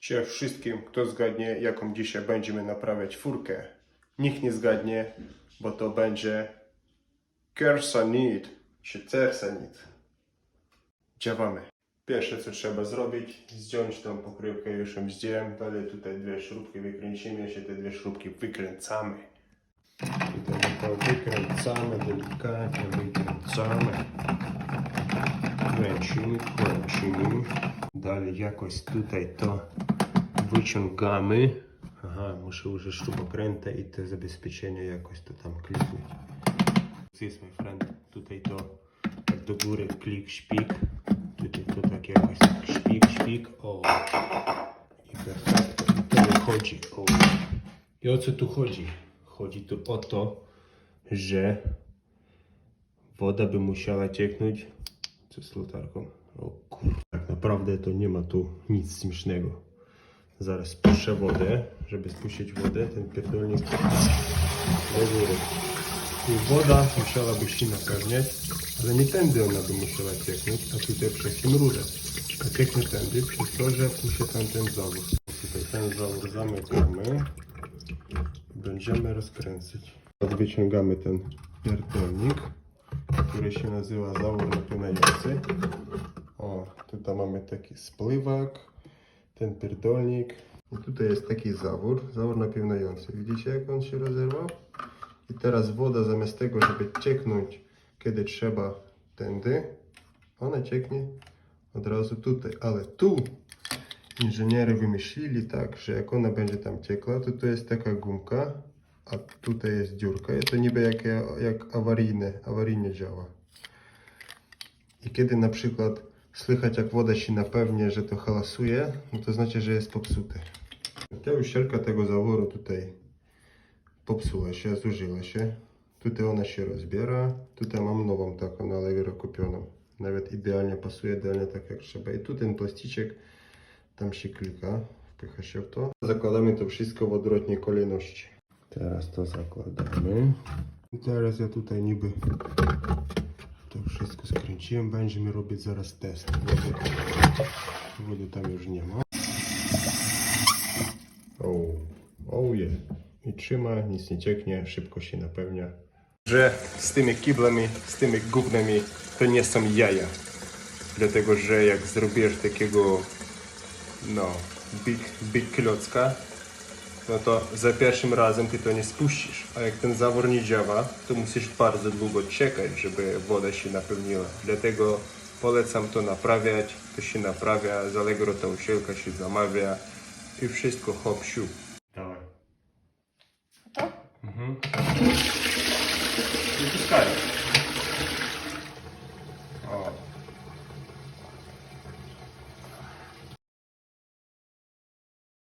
Cześć wszystkim, kto zgadnie, jaką dzisiaj będziemy naprawiać furkę. Nikt nie zgadnie, bo to będzie kersanit czy cersanit. Działamy. Pierwsze co trzeba zrobić, zdjąć tą pokrywkę, już ją zdjąłem, dalej tutaj dwie śrubki wykręcimy, się te dwie śrubki wykręcamy. Tutaj to wykręcamy, delikatnie wykręcamy. Kręcimy, kręcimy. Dalej jakoś tutaj to wyciągamy. Aha, muszę użyć śrubokręta i te zabezpieczenie jakoś to tam kliknąć. This my friend, tutaj to tak do góry klik, szpik. Tutaj to tak jakoś tak szpik, szpik. O. I perfekto. I to wychodzi. O. I o co tu chodzi? Chodzi tu o to, że woda by musiała cieknąć. Co z latarką? O kur... Tak naprawdę to nie ma tu nic śmiesznego. Zaraz spuszczę wodę, żeby spuścić wodę, ten pierdolnik do góry. I woda musiałaby się napełniać, ale nie tędy ona by musiała cieknąć, a tutaj przez tym rurę. A cieknie tędy, przez to, że się tam ten zawór. Tutaj ten zawór zamykamy. Będziemy rozkręcać. Wyciągamy ten pierdolnik, który się nazywa zawór napinający. O, tutaj mamy taki splywak, ten pierdolnik. I tutaj jest taki zawór, zawór napinający. Widzicie jak on się rozerwał? I teraz woda zamiast tego, żeby cieknąć kiedy trzeba tędy, ona cieknie od razu tutaj. Ale tu inżyniery wymyślili tak, że jak ona będzie tam ciekła, to tu jest taka gumka, a tutaj jest dziurka. I to niby jak, jak awaryjne, awaryjnie działa. I kiedy na przykład słychać jak woda się napewnie, że to halasuje, no to znaczy, że jest popsute. Ta uścierka tego zaworu tutaj popsuła się, zużyła się. Tutaj ona się rozbiera. Tutaj mam nową taką na Allegro kupioną. Nawet idealnie pasuje, idealnie tak jak trzeba. I tu ten plasticzek, tam się klika, wpycha się w to. Zakładamy to wszystko w odwrotnej kolejności. Teraz to zakładamy. I teraz ja tutaj niby to wszystko skręciłem. Będziemy robić zaraz test. Wody, wody tam już nie ma. O, oh yeah. I trzyma, nic nie cieknie, szybko się napełnia. Że z tymi kiblami, z tymi gównami to nie są jaja. Dlatego, że jak zrobisz takiego no, big, big klocka, no to za pierwszym razem ty to nie spuścisz. A jak ten zawór nie działa, to musisz bardzo długo czekać, żeby woda się napełniła. Dlatego polecam to naprawiać. To się naprawia, z Allegro ta usielka się zamawia i wszystko hop siup. Dawaj. To? Mhm. Wypuszczaj.